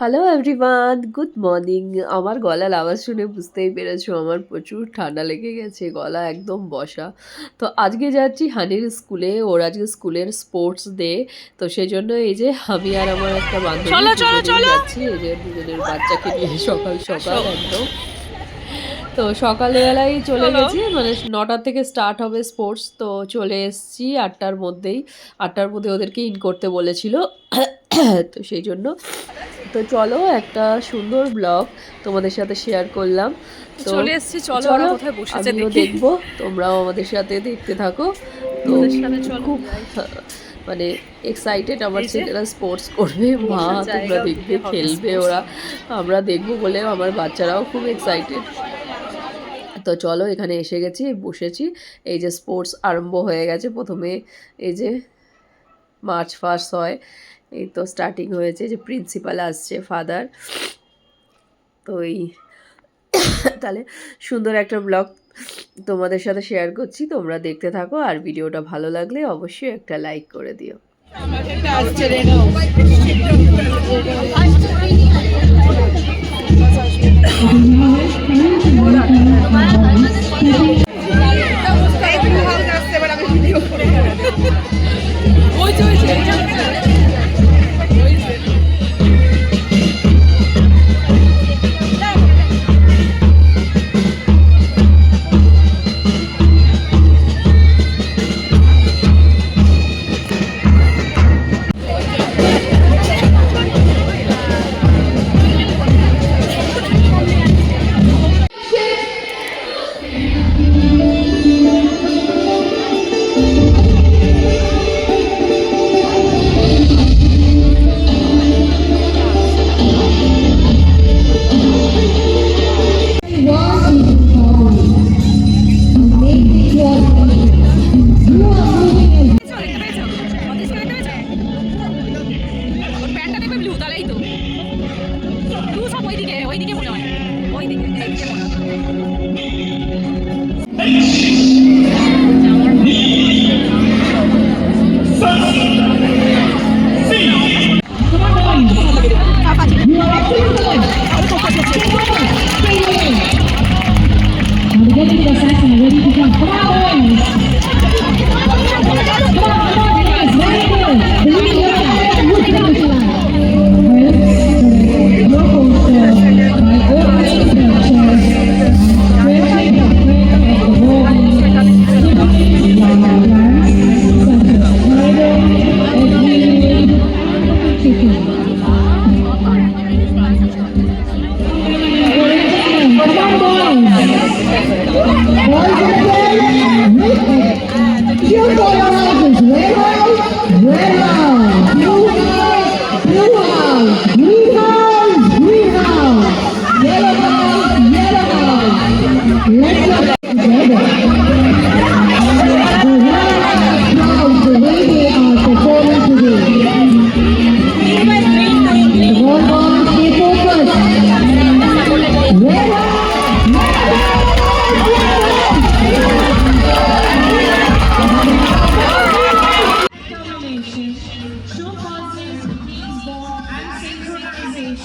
Hello everyone good morning আমার গলার আওয়াজ শুনে বুঝতেই পেরেছ আমার প্রচুর ঠান্ডা লেগে গেছে গলা একদম বসা। তো আজকে যাচ্ছি হানির স্কুলে ওর আজকে স্কুলের স্পোর্টস ডে তো সেই জন্য এই যে আমি আর আমার একটা বান্ধবী চলো, চলো, চলো। যাচ্ছি এই যে দুজনের বাচ্চাকে নিয়ে সকাল সকাল একদম। তো সকালবেলায় চলে গেছি মানে নটার থেকে স্টার্ট হবে স্পোর্টস তো চলে এসেছি আটটার মধ্যেই। আটটার মধ্যে ওদেরকে ইন করতে বলেছিল। তো সেই জন্য। তো চলো একটা সুন্দর ব্লগ তোমাদের সাথে শেয়ার করলাম। তো চলে এসেছি চলো কোথায় বসেছে দেখব তোমরাও আমাদের সাথে দেখতে থাকো। তোমাদের সাথে চলো। খুব মানে এক্সাইটেড আমার ছেলেরা স্পোর্টস করবে। মা তোমরা দেখবে খেলবে ওরা। আমরা দেখব বলে আমার বাচ্চারাও খুব এক্সাইটেড তো চলো এখানে এসে গেছি বসেছি। এই যে স্পোর্টস আরম্ভ হয়ে গেছে প্রথমে। এই যে মার্চ ফার্স্ট হয়। এই তো স্টার্টিং হয়েছে যে প্রিন্সিপাল আসছে ফাদার তো এই তাহলে সুন্দর একটা ব্লগ তোমাদের সাথে শেয়ার করছি। তোমরা দেখতে থাকো আর ভিডিওটা ভালো লাগলে অবশ্যই একটা লাইক করে দিও। সব ওইদিকে ওইদিকে মনে হয় ওইদিকে